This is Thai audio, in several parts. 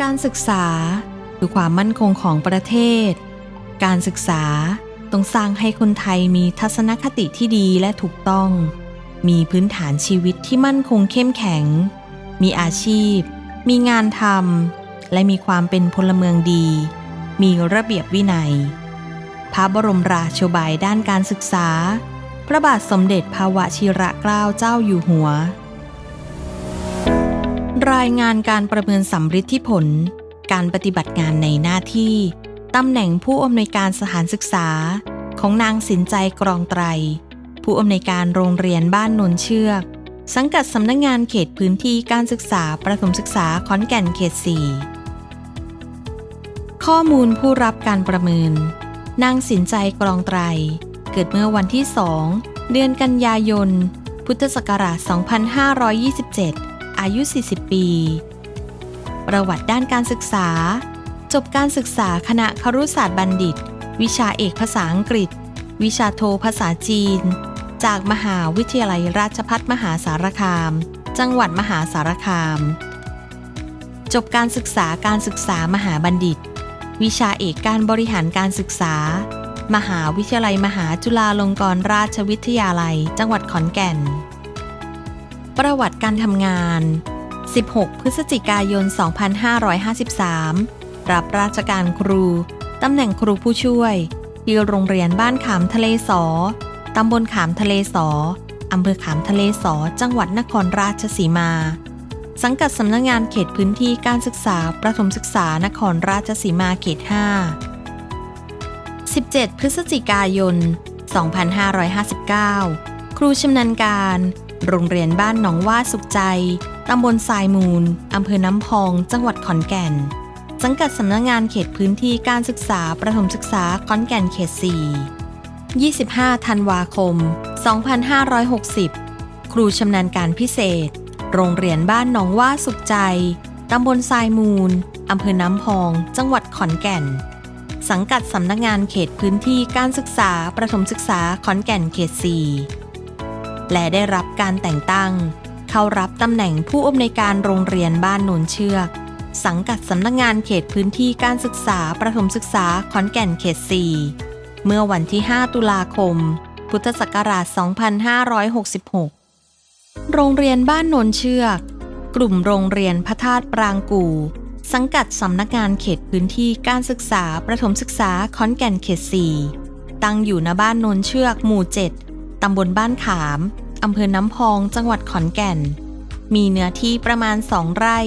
การศึกษาคือความมั่นคงของประเทศ การศึกษาต้องสร้างให้คนไทยมีทัศนคติที่ดีและถูกต้อง มีพื้นฐานชีวิตที่มั่นคงเข้มแข็ง มีอาชีพ มีงานทำ และมีความเป็นพลเมืองดี มีระเบียบวินัย พระบรมราโชบายด้านการศึกษา พระบาทสมเด็จพระวชิระเกล้าเจ้าอยู่หัว รายงานการประเมินสัมฤทธิผล การปฏิบัติงานในหน้าที่ ตำแหน่งผู้อำนวยการสถานศึกษา ของนางสินใจกรองไตร ผู้อำนวยการโรงเรียนบ้านนนเชือก สังกัดสำนักงงานเขตพื้นที่การศึกษาประถมศึกษาขอนแก่นเขต 4 ข้อมูลผู้รับการประเมิน นางสินใจกรองไตร เกิดเมื่อวันที่ 2 เดือนกันยายน พุทธศักราช 2527 อายุ 40 ปี ประวัติด้านการศึกษา จบการศึกษาคณะครุศาสตร์บัณฑิต วิชาเอกภาษาอังกฤษ วิชาโทภาษาจีน จากมหาวิทยาลัยราชภัฏมหาสารคาม จังหวัดมหาสารคาม จบการศึกษาการศึกษามหาบัณฑิต วิชาเอกการบริหารการศึกษา มหาวิทยาลัยมหาจุฬาลงกรณราชวิทยาลัย จังหวัดขอนแก่น ประวัติการทำงาน 16 พฤศจิกายน 2553 รับราชการครู ตำแหน่งครูผู้ช่วย ที่โรงเรียนบ้านขามทะเลสอ ตำบลขามทะเลสอ อำเภอขามทะเลสอ จังหวัดนครราชสีมา สังกัดสำนักงงานเขตพื้นที่การศึกษา ประถมศึกษานครราชสีมาเขต 5 17 พฤศจิกายน 2559 ครูชำนาญการ โรงเรียนบ้านหนองว่าสุขใจ ตำบลทรายมูล อำเภอน้ำพอง จังหวัดขอนแก่น สังกัดสำนักงงานเขตพื้นที่การศึกษาประถมศึกษาขอนแก่นเขต 4 25 ธันวาคม 2560 ครูชำนาญการพิเศษ โรงเรียนบ้านหนองว่าสุขใจ ตำบลทรายมูล อำเภอน้ำพอง จังหวัดขอนแก่นสังกัดสำนักงานเขตพื้นที่การศึกษา ประถมศึกษาขอนแก่นเขต 4 และได้รับการแต่งตั้ง เข้ารับตำแหน่งผู้อำนวยการโรงเรียนบ้านโนนเชือก สังกัดสำนักงานเขตพื้นที่การศึกษาประถมศึกษาขอนแก่นเขต 4 เมื่อวันที่ 5 ตุลาคม พุทธศักราช 2566 โรงเรียนบ้านโนนเชือก กลุ่มโรงเรียนพระธาตุปรางกู่สังกัดสำนักงานเขตพื้นที่การศึกษาประถมศึกษาขอนแก่นเขต 4 ตั้งอยู่ณบ้านนนเชือกหมู่ 7 ตำบลบ้านขาม อำเภอน้ำพอง จังหวัดขอนแก่น มีเนื้อที่ประมาณ 2 ไร่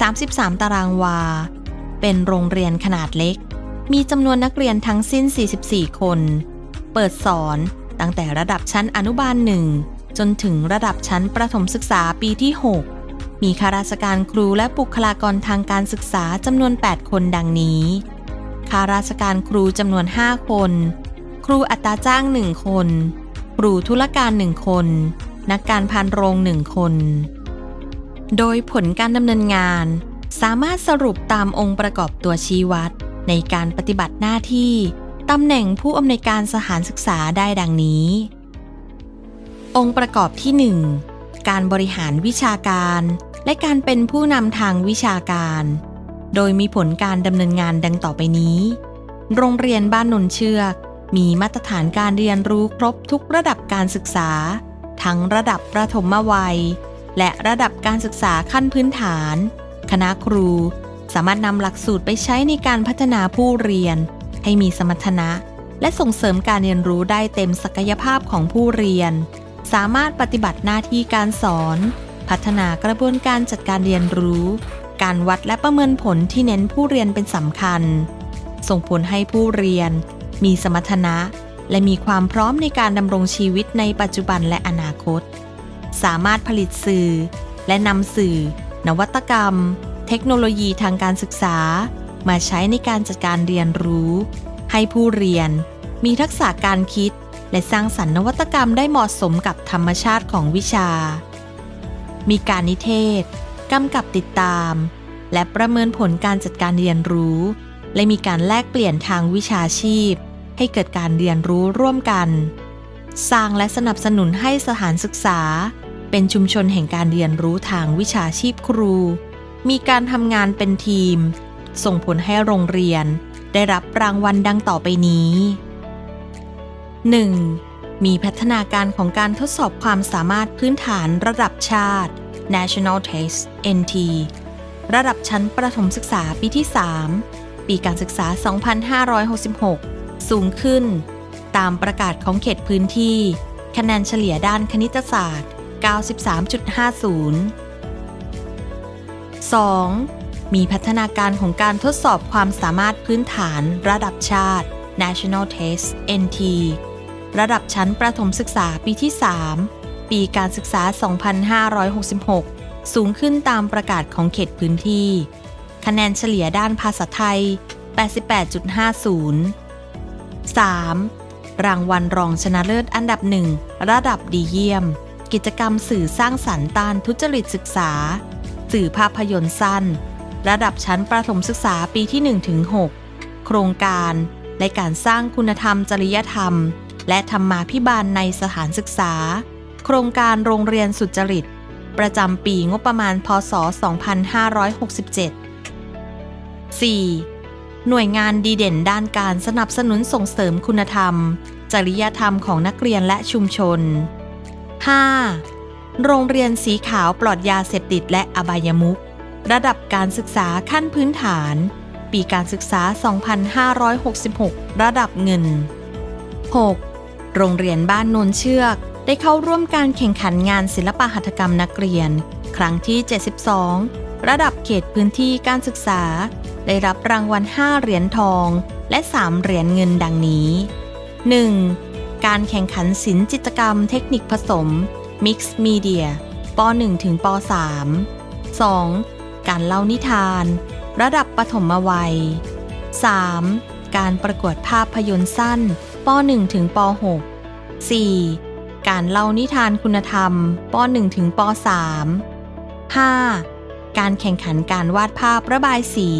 33 ตารางวา เป็นโรงเรียนขนาดเล็ก มีจำนวนนักเรียนทั้งสิ้น 44 คน เปิดสอนตั้งแต่ระดับชั้นอนุบาล1จนถึงระดับชั้นประถมศึกษาปีที่ 6 มีข้าราชการครูและบุคลากรทางการศึกษาจำนวน 8 คนดังนี้ข้าราชการครูจำนวน 5 คน ครูอัตราจ้าง 1 คน ครูธุรการ1คน นักการพานโรง1คน โดยผลการดำเนินงาน สามารถสรุปตามองค์ประกอบตัวชี้วัด ในการปฏิบัติหน้าที่ตำแหน่งผู้อำนวยการสถานศึกษาได้ดังนี้ องค์ประกอบที่ 1 การบริหารวิชาการ และการเป็นผู้นำทางวิชาการ โดยมีผลการดำเนินงานดังต่อไปนี้ โรงเรียนบ้านนนเชือก มีมาตรฐานการเรียนรู้ครบทุกระดับการศึกษา ทั้งระดับประถมวัย และระดับการศึกษาขั้นพื้นฐาน คณะครู สามารถนำหลักสูตรไปใช้ในการพัฒนาผู้เรียน ให้มีสมรรถนะ และส่งเสริมการเรียนรู้ได้เต็มศักยภาพของผู้เรียน สามารถปฏิบัติหน้าที่การสอน พัฒนากระบวนการจัดการเรียนรู้ การวัดและประเมินผลที่เน้นผู้เรียนเป็นสำคัญ ส่งผลให้ผู้เรียน มีสมรรถนะ และมีความพร้อมในการดำรงชีวิตในปัจจุบันและอนาคต สามารถผลิตสื่อ และนำสื่อ นวัตกรรม เทคโนโลยีทางการศึกษา มาใช้ในการจัดการเรียนรู้ ให้ผู้เรียน มีทักษะการคิด และสร้างสรรค์นวัตกรรมได้เหมาะสมกับธรรมชาติของวิชา มีการนิเทศกำกับติดตาม และประเมินผลการจัดการเรียนรู้ และมีการแลกเปลี่ยนทางวิชาชีพ ให้เกิดการเรียนรู้ร่วมกัน สร้างและสนับสนุนให้สถานศึกษา เป็นชุมชนแห่งการเรียนรู้ทางวิชาชีพครู มีการทำงานเป็นทีม ส่งผลให้โรงเรียน ได้รับรางวัลดังต่อไปนี้ 1. มีพัฒนาการของการทดสอบความสามารถพื้นฐานระดับชาติ National Test NT ระดับชั้นประถมศึกษาปีที่ 3 ปีการศึกษา 2566 สูงขึ้น ตามประกาศของเขตพื้นที่ คะแนนเฉลี่ยด้านคณิตศาสตร์ 93.50 2. มีพัฒนาการของการทดสอบความสามารถพื้นฐานระดับชาติ National Test NT ระดับชั้นประถมศึกษาปีที่ 3 ปีการศึกษา 2566 สูงขึ้นตามประกาศของเขตพื้นที่ คะแนนเฉลี่ยด้านภาษาไทย 88.50 3. รางวัลรองชนะเลิศอันดับหนึ่งระดับดีเยี่ยม กิจกรรมสื่อสร้างสรรค์ต้านทุจริตศึกษา สื่อภาพยนตร์สั้น ระดับชั้นประถมศึกษาปีที่ 1-6 โครงการและการสร้างคุณธรรมจริยธรรม และธรรมาภิบาลในสถานศึกษา โครงการโรงเรียนสุจริต ประจำปีงบประมาณพศ 2567 4. หน่วยงานดีเด่นด้านการสนับสนุนส่งเสริมคุณธรรม จริยธรรมของนักเรียนและชุมชน 5. โรงเรียนสีขาวปลอดยาเสพติดและอบายมุขระดับการศึกษาขั้นพื้นฐาน ปีการศึกษา 2566 ระดับเงิน 6. โรงเรียนบ้านโนนเชือก ได้เข้าร่วมการแข่งขันงานศิลปหัตถกรรมนักเรียน ครั้งที่ 72 ระดับเขตพื้นที่การศึกษา ได้รับรางวัล 5 เหรียญทอง และ 3 เหรียญเงินดังนี้ 1. การแข่งขันศิลป์จิตรกรรมเทคนิคผสม Mix Media ป .1 ถึงป .3 2. การเล่านิทาน ระดับปฐมวัย 3. การประกวดภาพยนตร์สั้นป .1 ถึงป .6 4. การเล่านิทานคุณธรรมป .1 ถึงป .3 5. การแข่งขันการวาดภาพระบายสี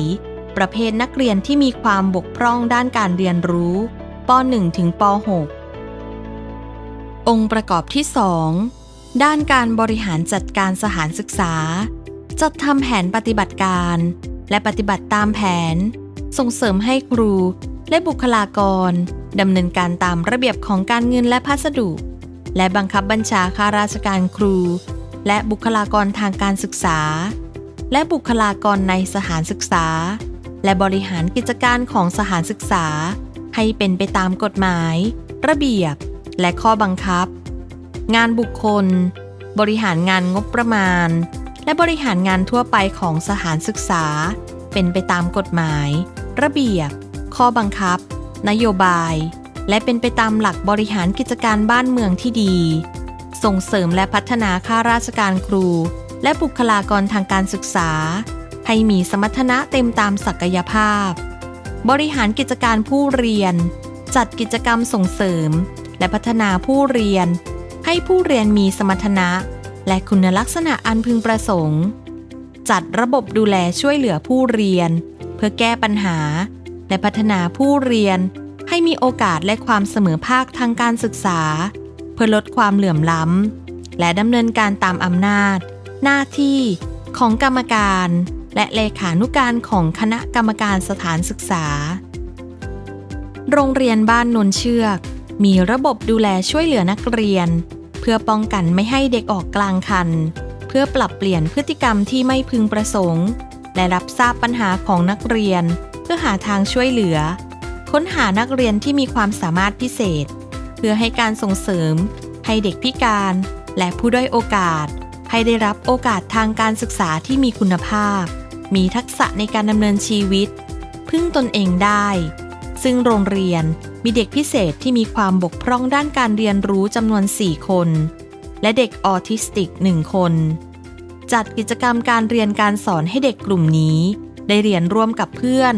ประเภทนักเรียนที่มีความบกพร่องด้านการเรียนรู้ป .1 ถึงป .6 องค์ประกอบที่ 2 ด้านการบริหารจัดการสถานศึกษา จัดทำแผนปฏิบัติการ และปฏิบัติตามแผน ส่งเสริมให้ครู และบุคลากรดำเนินการตามระเบียบของการเงินและพัสดุ และบังคับบัญชาข้าราชการครู และบุคลากรทางการศึกษา และบุคลากรในสถานศึกษา และบริหารกิจการของสถานศึกษา ให้เป็นไปตามกฎหมาย ระเบียบ และข้อบังคับ งานบุคคล บริหารงานงบประมาณ และบริหารงานทั่วไปของสถานศึกษา เป็นไปตามกฎหมาย ระเบียบ ข้อบังคับ นโยบาย และเป็นไปตามหลักบริหารกิจการบ้านเมืองที่ดี ส่งเสริมและพัฒนาข้าราชการครู และบุคลากรทางการศึกษา ให้มีสมรรถนะเต็มตามศักยภาพ บริหารกิจการผู้เรียน จัดกิจกรรมส่งเสริม และพัฒนาผู้เรียน ให้ผู้เรียนมีสมรรถนะ และคุณลักษณะอันพึงประสงค์ จัดระบบดูแลช่วยเหลือผู้เรียน เพื่อแก้ปัญหา และพัฒนาผู้เรียน ให้มีโอกาสและความเสมอภาคทางการศึกษา เพื่อลดความเหลื่อมล้ำและดำเนินการตามอำนาจ หน้าที่ของกรรมการ และเลขานุการของคณะกรรมการสถานศึกษา โรงเรียนบ้านนนเชือก มีระบบดูแลช่วยเหลือนักเรียน เพื่อป้องกันไม่ให้เด็กออกกลางคัน เพื่อปรับเปลี่ยนพฤติกรรมที่ไม่พึงประสงค์ และรับทราบปัญหาของนักเรียน เพื่อหาทางช่วยเหลือ ค้นหานักเรียนที่มีความสามารถพิเศษ เพื่อให้การส่งเสริม ให้เด็กพิการ และผู้ด้อยโอกาสให้ได้รับโอกาสทางการศึกษาที่มีคุณภาพ มีทักษะในการดำเนินชีวิต พึ่งตนเองได้ ซึ่งโรงเรียนมีเด็กพิเศษที่มีความบกพร่องด้านการเรียนรู้จำนวน 4 คน และเด็กออทิสติก 1 คน จัดกิจกรรมการเรียนการสอนให้เด็กกลุ่มนี้ ได้เรียนร่วมกับเพื่อน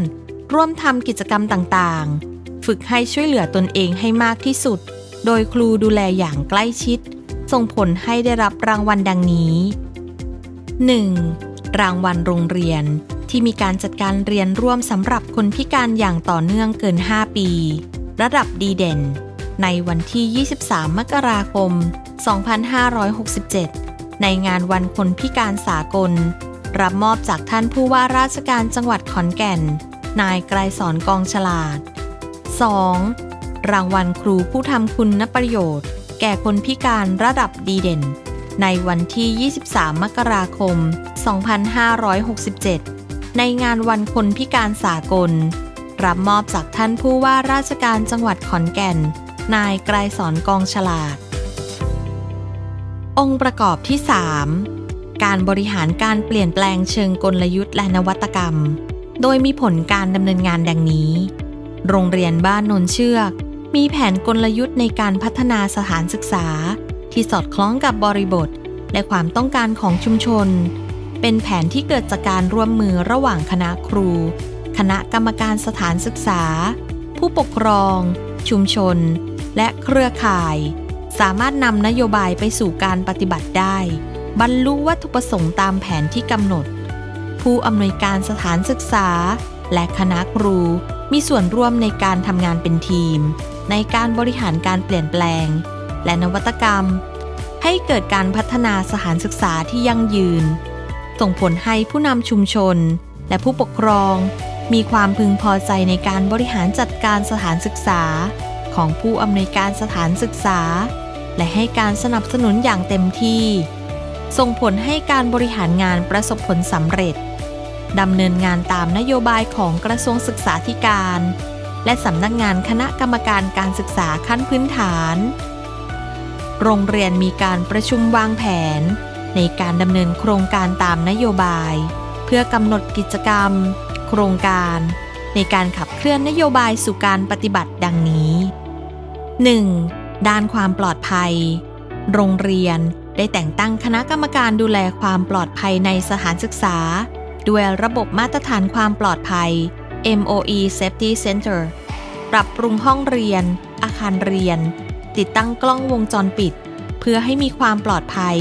ร่วมทำกิจกรรมต่างๆ ฝึกให้ช่วยเหลือตนเองให้มากที่สุด โดยครูดูแลอย่างใกล้ชิด ส่งผลให้ได้รับรางวัลดังนี้ 1. รางวัลโรงเรียน ที่มีการจัดการเรียนร่วมสำหรับคนพิการอย่างต่อเนื่องเกิน 5 ปี ระดับดีเด่น ในวันที่ 23 มกราคม 2567 ในงานวันคนพิการสากล รับมอบจากท่านผู้ว่าราชการจังหวัดขอนแก่น นายไกรสอนกองฉลาด 2. รางวัลครูผู้ทำคุณประโยชน์ แก่คนพิการระดับดีเด่น ในวันที่ 23 มกราคม 2567 ในงานวันคนพิการสากล รับมอบจากท่านผู้ว่าราชการจังหวัดขอนแก่น นายไกรสอนกองฉลาด องค์ประกอบที่ 3 การบริหารการเปลี่ยนแปลงเชิงกลยุทธ์และนวัตกรรม โดยมีผลการดำเนินงานดังนี้ โรงเรียนบ้านนนเชือก มีแผนกลยุทธ์ในการพัฒนาสถานศึกษาที่สอดคล้องกับบริบท และความต้องการของชุมชน เป็นแผนที่เกิดจากการร่วมมือระหว่างคณะครู คณะกรรมการสถานศึกษา ผู้ปกครอง ชุมชน และเครือข่าย สามารถนำนโยบายไปสู่การปฏิบัติได้ บรรลุวัตถุประสงค์ตามแผนที่กำหนด ผู้อำนวยการสถานศึกษา และคณะครู มีส่วนร่วมในการทำงานเป็นทีม ในการบริหารการเปลี่ยนแปลง และนวัตกรรม ให้เกิดการพัฒนาสถานศึกษาที่ยั่งยืน ส่งผลให้ผู้นำชุมชน และผู้ปกครอง มีความพึงพอใจในการบริหารจัดการสถานศึกษา ของผู้อำนวยการสถานศึกษา และให้การสนับสนุนอย่างเต็มที่ ส่งผลให้การบริหารงานประสบผลสำเร็จดำเนินงานตามนโยบายของกระทรวงศึกษาธิการ และสำนักงานคณะกรรมการการศึกษาขั้นพื้นฐาน โรงเรียนมีการประชุมวางแผน ในการดำเนินโครงการตามนโยบาย เพื่อกำหนดกิจกรรม โครงการ ในการขับเคลื่อนนโยบายสู่การปฏิบัติดังนี้ 1. ด้านความปลอดภัย โรงเรียนได้แต่งตั้งคณะกรรมการดูแลความปลอดภัยในสถานศึกษา ด้วยระบบมาตรฐานความปลอดภัย MOE Safety Center ปรับปรุงห้องเรียน อาคารเรียน ติดตั้งกล้องวงจรปิด เพื่อให้มีความปลอดภัย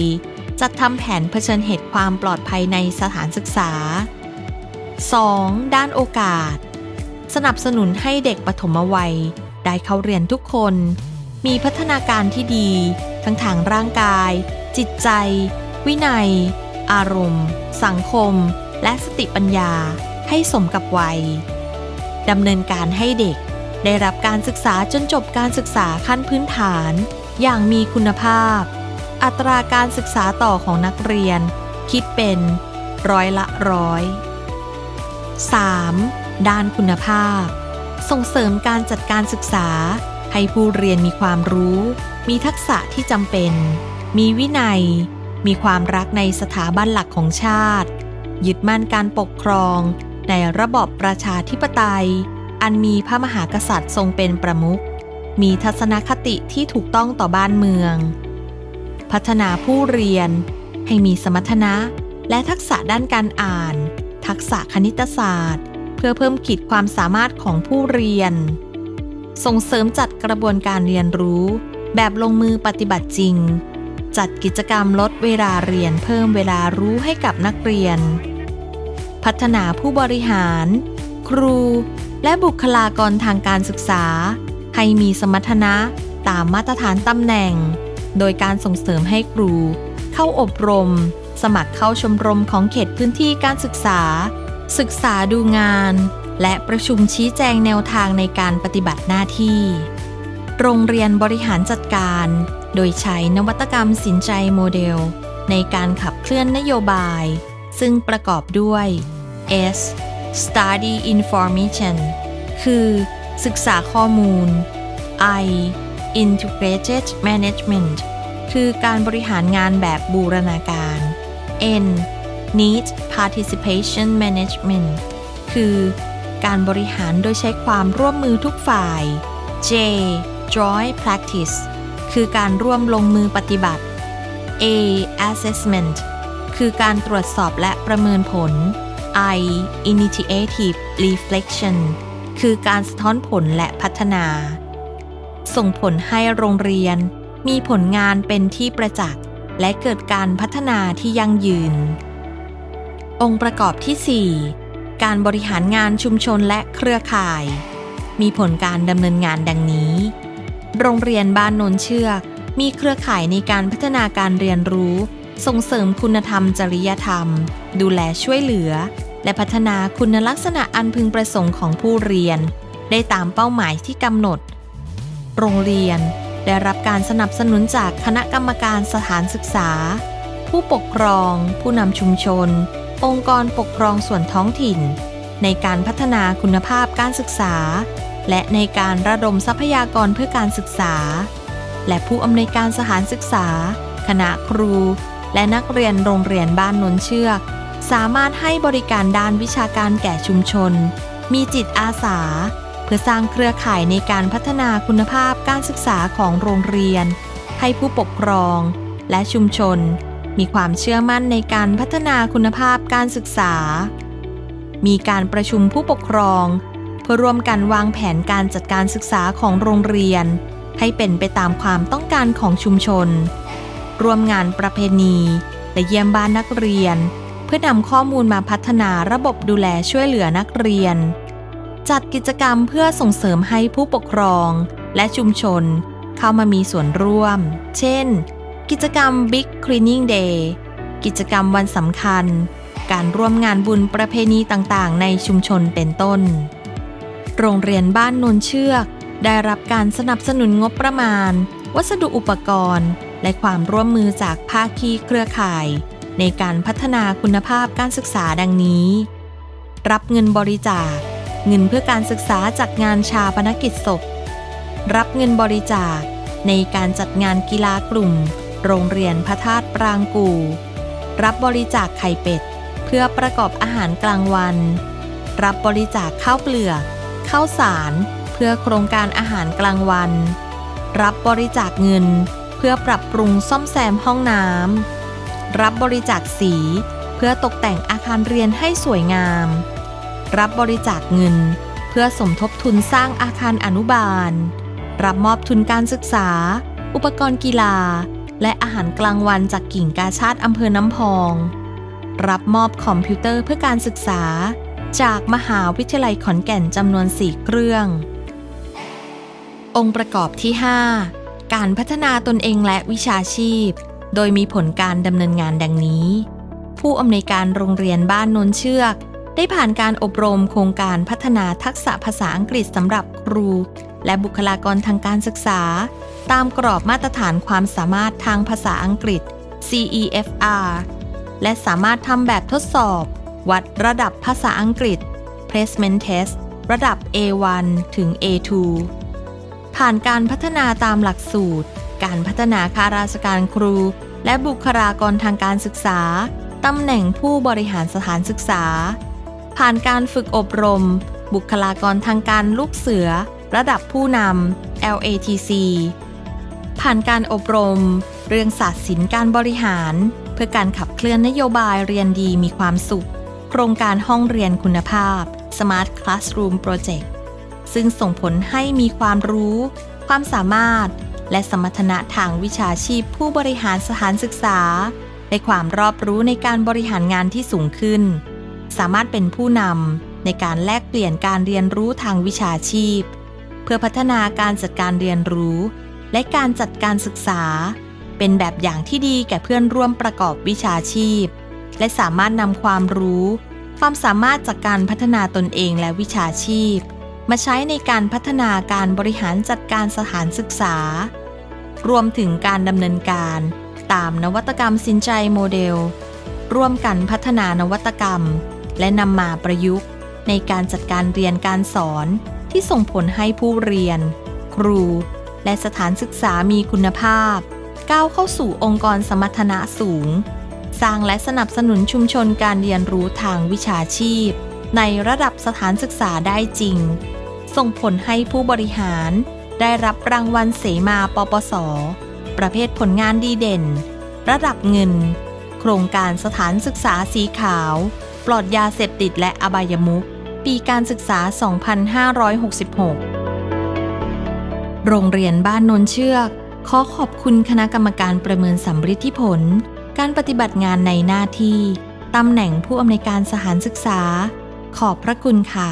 จัดทำแผนเผชิญเหตุความปลอดภัยในสถานศึกษา 2. ด้านโอกาส สนับสนุนให้เด็กปฐมวัย ได้เข้าเรียนทุกคน มีพัฒนาการที่ดี ทั้งทางร่างกาย จิตใจ วินัย อารมณ์ สังคม และสติปัญญาให้สมกับวัยดำเนินการให้เด็ก ได้รับการศึกษาจนจบการศึกษาขั้นพื้นฐาน อย่างมีคุณภาพ อัตราการศึกษาต่อของนักเรียน คิดเป็นร้อยละร้อย 3. ด้านคุณภาพ ส่งเสริมการจัดการศึกษา ให้ผู้เรียนมีความรู้ มีทักษะที่จำเป็น มีวินัย มีความรักในสถาบันหลักของชาติ ยึดมั่นการปกครอง ในระบอบประชาธิปไตย อันมีพระมหากษัตริย์ทรงเป็นประมุขมีทัศนคติที่ถูกต้องต่อบ้านเมือง พัฒนาผู้เรียน ให้มีสมรรถนะ และทักษะด้านการอ่าน ทักษะคณิตศาสตร์ เพื่อเพิ่มขีดความสามารถของผู้เรียน ส่งเสริมจัดกระบวนการเรียนรู้ แบบลงมือปฏิบัติจริง จัดกิจกรรมลดเวลาเรียนเพิ่มเวลารู้ให้กับนักเรียน พัฒนาผู้บริหาร ครู และบุคลากรทางการศึกษา ให้มีสมรรถนะตามมาตรฐานตำแหน่ง โดยการส่งเสริมให้ครู เข้าอบรม สมัครเข้าชมรมของเขตพื้นที่การศึกษา ศึกษาดูงาน และประชุมชี้แจงแนวทางในการปฏิบัติหน้าที่ โรงเรียนบริหารจัดการ โดยใช้นวัตกรรมสินใจโมเดล ในการขับเคลื่อนนโยบาย ซึ่งประกอบด้วย S Study Information คือ ศึกษาข้อมูล I Integrated Management คือการบริหารงานแบบบูรณาการ N Need Participation Management คือการบริหารโดยใช้ความร่วมมือทุกฝ่าย J Joint Practice คือการร่วมลงมือปฏิบัติ A Assessment คือการตรวจสอบและประเมินผล I Initiative Reflection คือการสะท้อนผลและพัฒนา ส่งผลให้โรงเรียน มีผลงานเป็นที่ประจักษ์ และเกิดการพัฒนาที่ยั่งยืน องค์ประกอบที่ 4 การบริหารงานชุมชนและเครือข่าย มีผลการดำเนินงานดังนี้ โรงเรียนบ้านโนนเชือก มีเครือข่ายในการพัฒนาการเรียนรู้ ส่งเสริมคุณธรรมจริยธรรม ดูแลช่วยเหลือ และพัฒนาคุณลักษณะอันพึงประสงค์ของผู้เรียน ได้ตามเป้าหมายที่กำหนด โรงเรียน ได้รับการสนับสนุนจากคณะกรรมการสถานศึกษา ผู้ปกครอง ผู้นำชุมชน องค์กรปกครองส่วนท้องถิ่น ในการพัฒนาคุณภาพการศึกษา และในการระดมทรัพยากรเพื่อการศึกษา และผู้อำนวยการสถานศึกษา คณะครู และนักเรียนโรงเรียนบ้านนนเชือก สามารถให้บริการด้านวิชาการแก่ชุมชน มีจิตอาสา พื่อสร้างเครือข่ายในการพัฒนาคุณภาพการศึกษาของโรงเรียน ให้ผู้ปกครอง และชุมชน มีความเชื่อมั่นในการพัฒนาคุณภาพการศึกษา มีการประชุมผู้ปกครอง เพื่อร่วมกันวางแผนการจัดการศึกษาของโรงเรียน ให้เป็นไปตามความต้องการของชุมชน ร่วมงานประเพณี และเยี่ยมบ้านนักเรียน เพื่อนำข้อมูลมาพัฒนาระบบดูแลช่วยเหลือนักเรียน จัดกิจกรรมเพื่อส่งเสริมให้ผู้ปกครอง และชุมชน เข้ามามีส่วนร่วม เช่น กิจกรรม Big Cleaning Day กิจกรรมวันสำคัญ การร่วมงานบุญประเพณีต่างๆ ในชุมชนเป็นต้น โรงเรียนบ้านนนเชือก ได้รับการสนับสนุนงบประมาณ วัสดุอุปกรณ์ และความร่วมมือจากภาคีเครือข่าย ในการพัฒนาคุณภาพการศึกษาดังนี้ รับเงินบริจาค เงินเพื่อการศึกษาจากงานชาปนกิจศพ รับเงินบริจาคในการจัดงานกีฬากลุ่ม โรงเรียนพระธาตุปรางกู รับบริจาคไข่เป็ด เพื่อประกอบอาหารกลางวัน รับบริจาคข้าวเปลือกข้าวสาร เพื่อโครงการอาหารกลางวัน รับบริจาคเงิน เพื่อปรับปรุงซ่อมแซมห้องน้ำรับบริจาคสี เพื่อตกแต่งอาคารเรียนให้สวยงาม รับบริจาคเงิน เพื่อสมทบทุนสร้างอาคารอนุบาล รับมอบทุนการศึกษา อุปกรณ์กีฬา และอาหารกลางวันจากกิ่งกาชาติอำเภอน้ำพอง รับมอบคอมพิวเตอร์เพื่อการศึกษา จากมหาวิทยาลัยขอนแก่นจำนวน4เครื่อง องค์ประกอบที่ 5 การพัฒนาตนเองและวิชาชีพ โดยมีผลการดำเนินงานดังนี้ ผู้อำนวยการโรงเรียนบ้านนนเชือก ได้ผ่านการอบรมโครงการพัฒนาทักษะภาษาอังกฤษสำหรับครู และบุคลากรทางการศึกษา ตามกรอบมาตรฐานความสามารถทางภาษาอังกฤษ CEFR และสามารถทำแบบทดสอบ วัดระดับภาษาอังกฤษ Placement Test ระดับ A1 ถึง A2 ผ่านการพัฒนาตามหลักสูตร การพัฒนาข้าราชการครู และบุคลากรทางการศึกษา ตำแหน่งผู้บริหารสถานศึกษา ผ่านการฝึกอบรม บุคลากรทางการลูกเสือ ระดับผู้นำ LATC ผ่านการอบรม เรื่องศาสตร์ศิลป์การบริหาร เพื่อการขับเคลื่อนนโยบายเรียนดีมีความสุข โครงการห้องเรียนคุณภาพ Smart Classroom Project ซึ่งส่งผลให้มีความรู้ ความสามารถ และสมรรถนะทางวิชาชีพผู้บริหารสถานศึกษาและความรอบรู้ในการบริหารงานที่สูงขึ้น สามารถเป็นผู้นำในการแลกเปลี่ยนการเรียนรู้ทางวิชาชีพ เพื่อพัฒนาการจัดการเรียนรู้ และการจัดการศึกษา เป็นแบบอย่างที่ดีแก่เพื่อนร่วมประกอบวิชาชีพ และสามารถนำความรู้ ความสามารถจากการพัฒนาตนเองและวิชาชีพ มาใช้ในการพัฒนาการบริหารจัดการสถานศึกษา รวมถึงการดำเนินการตามนวัตกรรมสินใจโมเดล ร่วมกันพัฒนานวัตกรรม และนำมาประยุกต์ ในการจัดการเรียนการสอนที่ส่งผลให้ผู้เรียน ครู และสถานศึกษามีคุณภาพ ก้าวเข้าสู่องค์กรสมรรถนะสูง สร้างและสนับสนุนชุมชนการเรียนรู้ทางวิชาชีพ ในระดับสถานศึกษาได้จริง ส่งผลให้ผู้บริหาร ได้รับรางวัลเสมาปปส ประเภทผลงานดีเด่น ระดับเงิน โครงการสถานศึกษาสีขาว ลอดยาเสพติดและอบายมุขปีการศึกษา 2566 โรงเรียนบ้านนนเชือก ขอขอบคุณคณะกรรมการประเมินสัมฤทธิผล การปฏิบัติงานในหน้าที่ตำแหน่งผู้อำนวยการสถานศึกษา ขอบพระคุณค่ะ